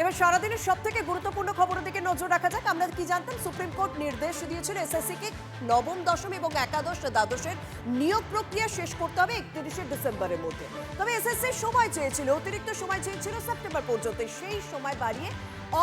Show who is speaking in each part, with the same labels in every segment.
Speaker 1: এবার সারাদিনের সব থেকে গুরুত্বপূর্ণ খবরের দিকে নজর রাখা যাক। আমরা কি জানতাম? সুপ্রিম কোর্ট নির্দেশ দিয়েছিল এসএসসি কে নবম, দশম এবং একাদশ দ্বাদশের নিয়োগ প্রক্রিয়া শেষ করতে হবে একত্রিশে ডিসেম্বরের মধ্যে। তবে এসএসসি সময় চেয়েছিল, অতিরিক্ত সময় চেয়েছিল সেপ্টেম্বর পর্যন্ত। সেই সময় বাড়িয়ে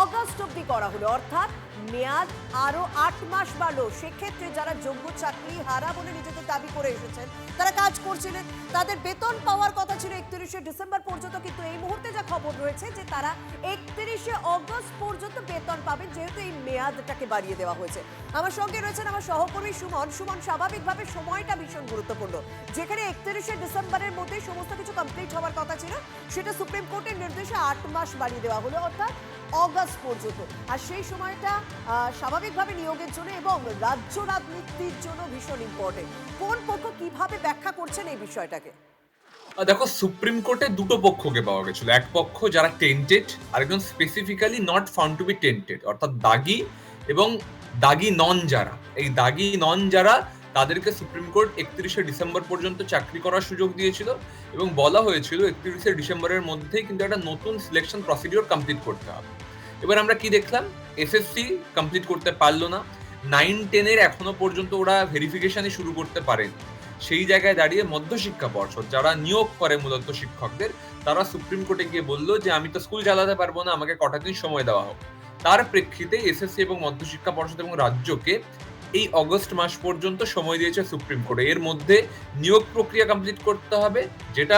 Speaker 1: অগস্ট অব্দি করা হলো, অর্থাৎ মেয়াদ আরও আট মাস বাড়লো। সেক্ষেত্রে যারা যোগ্য চাকরি হারা বলে নিজেদের দাবি করে এসেছেন, তারা কাজ করছিলেন। তাদের বেতন পাওয়ার কথা ছিল একত্রিশে ডিসেম্বর পর্যন্ত, কিন্তু এই মুহূর্তে যা খবর রয়েছে যে তারা একত্রিশে অগস্ট পর্যন্ত বেতন পাবেন, যেহেতু এই মেয়াদটাকে বাড়িয়ে দেওয়া হয়েছে। আমার সঙ্গে রয়েছেন আমার সহকর্মী সুমন। সুমন, স্বাভাবিকভাবে সময়টা ভীষণ গুরুত্বপূর্ণ। যেখানে একত্রিশে ডিসেম্বরের মধ্যে সমস্ত কিছু কমপ্লিট হওয়ার কথা ছিল, সেটা সুপ্রিম কোর্টের নির্দেশে আট মাস বাড়িয়ে দেওয়া হলো, অর্থাৎ অগস্ট পর্যন্ত। আর সেই সময়টা স্বাভাবিকভাবে নিয়োগের জন্য এবং রাজ্য রাজনীতির জন্য ভীষণ ইম্পর্টেন্ট কোন পক্ষ কীভাবে ব্যাখ্যা করছেন এই বিষয়টাকে?
Speaker 2: দেখো, সুপ্রিম কোর্টে দুটো পক্ষকে পাওয়া গেছিল। এক পক্ষ যারা টেন্টেড আরেকজন specifically not found to be tainted অর্থাৎ দাগি এবং দাগি নন যারা। এই দাগি নন যারা তাদেরকে সুপ্রিম কোর্ট একত্রিশে ডিসেম্বর পর্যন্ত চাকরি করার সুযোগ দিয়েছিল এবং বলা হয়েছিল একত্রিশে ডিসেম্বরের মধ্যেই কিন্তু একটা নতুন সিলেকশন প্রসিডিওর কমপ্লিট করতে হবে। এবার আমরা কি দেখলাম? এসএসসি কমপ্লিট করতে পারল না। নাইন টেনের এখনও পর্যন্ত ওরা ভেরিফিকেশনই শুরু করতে পারেনি। সেই জায়গায় দাঁড়িয়ে মধ্যশিক্ষা পর্ষদ, যারা নিয়োগ করে মূলত শিক্ষকদের, তারা সুপ্রিম কোর্টে গিয়ে বলল যে, আমি তো স্কুল চালাতে পারব না, আমাকে কটা দিন সময় দেওয়া হোক। তার প্রেক্ষিতে এসএসসি এবং মধ্যশিক্ষা পর্ষদ এবং রাজ্যকে এই অগস্ট মাস পর্যন্ত সময় দিয়েছে সুপ্রিম কোর্ট। এর মধ্যে নিয়োগ প্রক্রিয়া কমপ্লিট করতে হবে, যেটা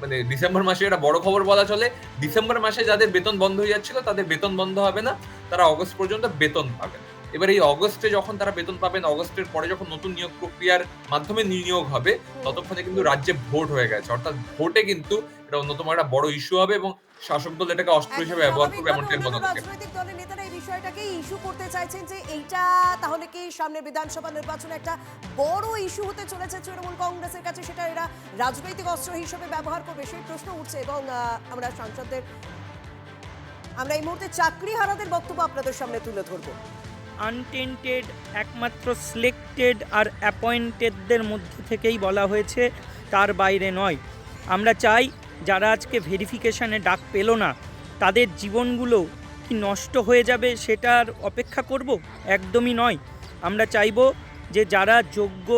Speaker 2: মানে ডিসেম্বর মাসে একটা বড় খবর বলা চলে। ডিসেম্বর মাসে যাদের বেতন বন্ধ হয়ে যাচ্ছিল, তাদের বেতন বন্ধ হবে না। তারা অগস্ট পর্যন্ত বেতন পাবেন এবার এই অগস্টে যখন তারা বেতন পাবেন অগস্টের পরে যখন নতুন নিয়োগ প্রক্রিয়ার মাধ্যমে নিয়োগ হবে ততক্ষণে কিন্তু রাজ্যে ভোট হয়ে গেছে। অর্থাৎ ভোটে কিন্তু এটা অন্যতম একটা বড় ইস্যু হবে এবং শাসক দল এটাকে অস্ত্র হিসেবে ব্যবহার করবে এমনটাই মনে
Speaker 1: রাজনৈতিক দলের নেতারা এই বিষয়টাকে ইস্যু করতে চাইছেন যে এইটা তাহলে কি সামনে বিধানসভা নির্বাচনে একটা বড় ইস্যু হতে চলেছে তৃণমূল কংগ্রেসের কাছে? সেটা এরা রাজনৈতিক অস্ত্র হিসেবে ব্যবহার করবে সেই প্রশ্ন উঠছে এবং আমরা সাংসদদের আমরা এই মুহূর্তে চাকরি হারাদের বক্তব্য আপনাদের সামনে তুলে ধরবো।
Speaker 3: আনটেন্টেড একমাত্র সিলেক্টেড আর অ্যাপয়েন্টেডদের মধ্যে থেকেই বলা হয়েছে, তার বাইরে নয়। আমরা চাই যারা আজকে ভেরিফিকেশানে ডাক পেল না, তাদের জীবনগুলো কি নষ্ট হয়ে যাবে সেটার অপেক্ষা করব? একদমই নয়। আমরা চাইব যে যারা যোগ্য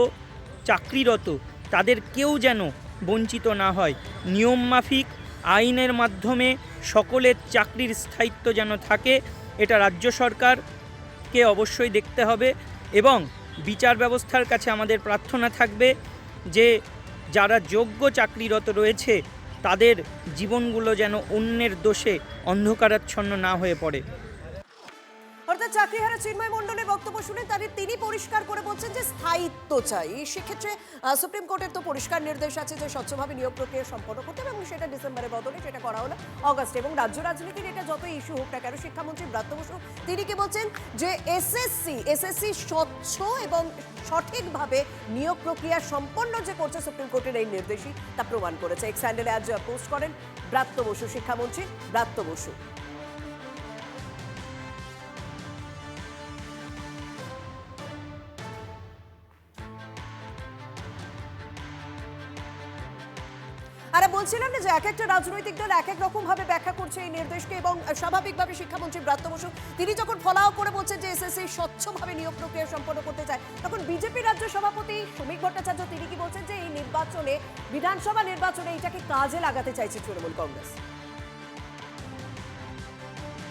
Speaker 3: চাকরিরত, তাদের কেউ যেন বঞ্চিত না হয়। নিয়ম মাফিক, আইনের মাধ্যমে সকলের চাকরির স্থায়িত্ব যেন থাকে, এটা রাজ্য সরকার কে অবশ্যই দেখতে হবে এবং বিচার ব্যবস্থার কাছে আমাদের প্রার্থনা থাকবে যে যারা যোগ্য চাকরিরত রয়েছে, তাদের জীবনগুলো যেন অন্যের দোষে অন্ধকারাচ্ছন্ন না হয়ে পড়ে।
Speaker 1: অর্থাৎ চাকরিহারা চিন্ময় মণ্ডলের বক্তব্য শুনে তাদের তিনি পরিষ্কার করে বলছেন যে স্থায়িত্ব চাই। সেক্ষেত্রে সুপ্রিম কোর্টের তো পরিষ্কার নির্দেশ আছে যে স্বচ্ছভাবে নিয়োগ প্রক্রিয়া সম্পন্ন করতে এবং সেটা ডিসেম্বরের বদলে সেটা করা হলো অগস্ট এবং রাজ্য রাজনীতির এটা যত ইস্যু হোক না কেন, শিক্ষামন্ত্রী ব্রাত্য বসু তিনি কি বলছেন যে এসএসসি এসএসসি স্বচ্ছ এবং সঠিকভাবে নিয়োগ প্রক্রিয়া সম্পন্ন যে করছে সুপ্রিম কোর্টের এই নির্দেশই তা প্রমাণ করেছে। এক্স হ্যান্ডেলে আজ পোস্ট করেন ব্রাত্য বসু, শিক্ষামন্ত্রী ব্রাত্য বসু। আর বলছিলাম না যে এক একটা রাজনৈতিক দল এক এক রকম ভাবে ব্যাখ্যা করছে এই নির্দেশকে এবং স্বাভাবিকভাবে শিক্ষামন্ত্রী ব্রাত্য বসু, তিনি যখন ফলাও করে বলছেন যে এসএসসি স্বচ্ছভাবে নিয়োগ প্রক্রিয়া সম্পন্ন করতে চায়, তখন বিজেপি রাজ্য সভাপতি শ্রমিক ভট্টাচার্য তিনি কি বলছেন যে এই নির্বাচনে, বিধানসভা নির্বাচনে এইটাকে কাজে লাগাতে চাইছে তৃণমূল কংগ্রেস?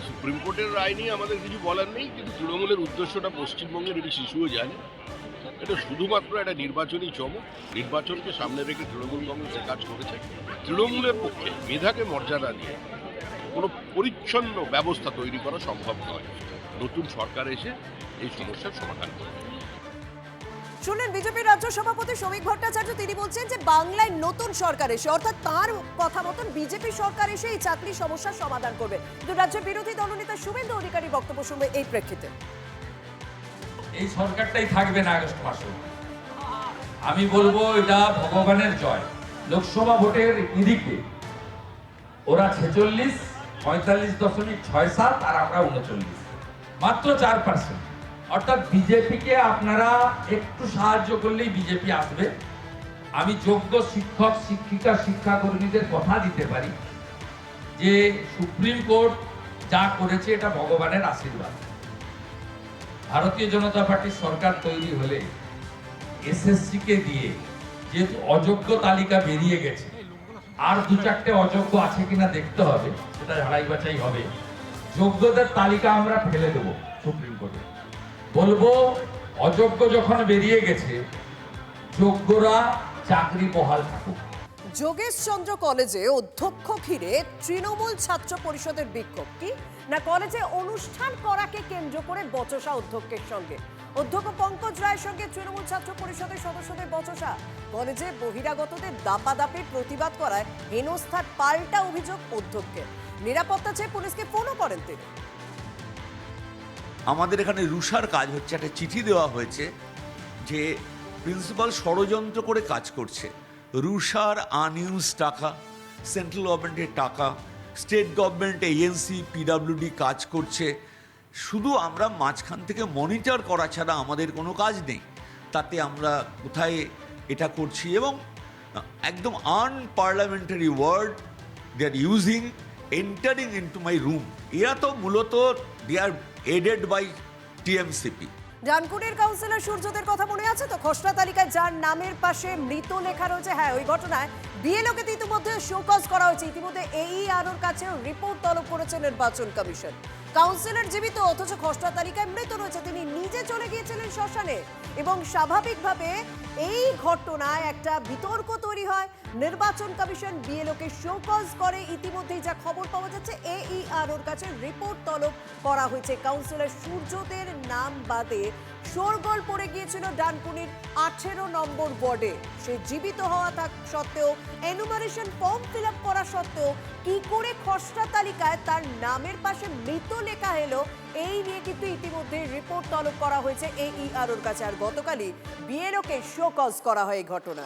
Speaker 4: সুপ্রিম কোর্টের রায় নিয়ে আমাদের কিছু বলার নেই, কিন্তু তৃণমূলের উদ্দেশ্যটা পশ্চিমবঙ্গের একটি শিশুও জানে এটা শুধুমাত্র একটা নির্বাচনী চমক। নির্বাচনকে সামনে রেখে তৃণমূল কংগ্রেসের কাজ করেছে। তৃণমূলের পক্ষে মেধাকে মর্যাদা দিয়ে কোনো পরিচ্ছন্ন ব্যবস্থা তৈরি করা সম্ভব নয়। নতুন সরকার এসে এই সমস্যার সমাধান করবে।
Speaker 1: শুনলেন বিজেপি রাজ্য সভাপতি শ্রমিক ভট্টাচার্য, তিনি বলছেন যে বাংলায় নতুন সরকার এসে, অর্থাৎ তার কথা মতন বিজেপি সরকার এসে এই চাকরি সমস্যার সমাধান করবে। কিন্তু রাজ্যের বিরোধী দলনেতা শুভেন্দু অধিকারী বক্তব্য শুনবে এই প্রেক্ষিতে।
Speaker 5: এই সরকারটাই থাকবে না আগস্ট মাসে। আমি বলব, এটা ভগবানের জয়। লোকসভা ভোটের নিরিখে ওরা ছেচল্লিশ, পঁয়তাল্লিশ দশমিক ছয় সাত, আর আমরা উনচল্লিশ। মাত্র চার পার্সেন্ট অর্থাৎ বিজেপিকে আপনারা একটু সাহায্য করলেই বিজেপি আসবে। আমি যোগ্য শিক্ষক, শিক্ষিকা, শিক্ষাকর্মীদের কথা দিতে পারি যে সুপ্রিম কোর্ট যা করেছে, এটা ভগবানের আশীর্বাদ। ভারতীয় জনতা পার্টির সরকার তৈরি হলে এসএসসি কে দিয়ে যেহেতু অযোগ্য তালিকা বেরিয়ে গেছে, আর দু চারটে অযোগ্য আছে কিনা দেখতে হবে, সেটা ঝাড়াই বাছাই হবে। যোগ্যদের তালিকা আমরা ফেলে দেব সুপ্রিম কোর্টে। বলব, অযোগ্য যখন বেরিয়ে গেছে, যোগ্যরা চাকরি বহাল থাকুক।
Speaker 1: যোগেশচন্দ্র কলেজে অধ্যক্ষ ঘিরে তৃণমূল ছাত্র পরিষদের বিক্ষোভ কি না, কলেজে অনুষ্ঠান করাকে কেন্দ্র করে বচসা অধ্যক্ষের সঙ্গে? অধ্যক্ষ পঙ্কজ রায়ের সঙ্গে তৃণমূল ছাত্র পরিষদের সদস্যদের বচসা? কলেজে বহিরাগতদের দাপাদাপির প্রতিবাদ করায় হেনস্থার পাল্টা অভিযোগ অধ্যক্ষের। নিরাপত্তা চেয়ে পুলিশকে ফোনও করেন তিনি।
Speaker 6: আমাদের এখানে রুষার কাজ হচ্ছে, একটা চিঠি দেওয়া হয়েছে যে প্রিন্সিপাল ষড়যন্ত্র করে কাজ করছে। রুষার আনইউজ টাকা, সেন্ট্রাল গভর্নমেন্টের টাকা, স্টেট গভর্নমেন্ট এজেন্সি পিডাব্লিউডি কাজ করছে। শুধু আমরা মাঝখান থেকে মনিটর করা ছাড়া আমাদের কোনো কাজ নেই। তাতে আমরা কোথায় এটা করছি এবং, একদম unparliamentary word they are using entering into my room এরা তো মূলত they are added by TMCP
Speaker 1: ডানকুনির councillor সূর্যদের কথা মনে আছে? তো খসড়া তালিকায় যার নামের পাশে মৃত লেখা রয়েছে। হ্যাঁ ওই ঘটনায় বিএলওকে ইতিমধ্যে শোকজ করা হয়েছে। ইতিমধ্যে এই আরোর কাছেও রিপোর্ট তলব করেছে নির্বাচন কমিশন। কাউন্সিলর জীবিত, অথচ খসড়া তালিকায় মৃত রয়েছে। তিনি নিজে চলে গিয়েছিলেন শ্মশানে এবং স্বাভাবিকভাবে এই ঘটনায় একটা বিতর্ক তৈরি হয়। নির্বাচন কমিশন বিএলওকে শোকজ করে। ইতিমধ্যেই যা খবর পাওয়া যাচ্ছে এইআরওর কাছে রিপোর্ট তলব করা হয়েছে। কাউন্সিলর সূর্যদের নাম বাদে শোরগোল পড়ে গিয়েছিল ডানপুনির আঠেরো নম্বর ওয়ার্ডে। সে জীবিত হওয়া থাক সত্ত্বেও এনুমারেশন ফর্ম ফিল আপ করা সত্ত্বেও কি করে খসড়া তালিকায় তার নামের পাশে মৃত লেখা এলো, এই নিয়ে কিন্তু ইতিমধ্যে রিপোর্ট তলব করা হয়েছে এইআরওর কাছে। আর গতকালই বিএলওকে শোকজ করা হয় এই ঘটনা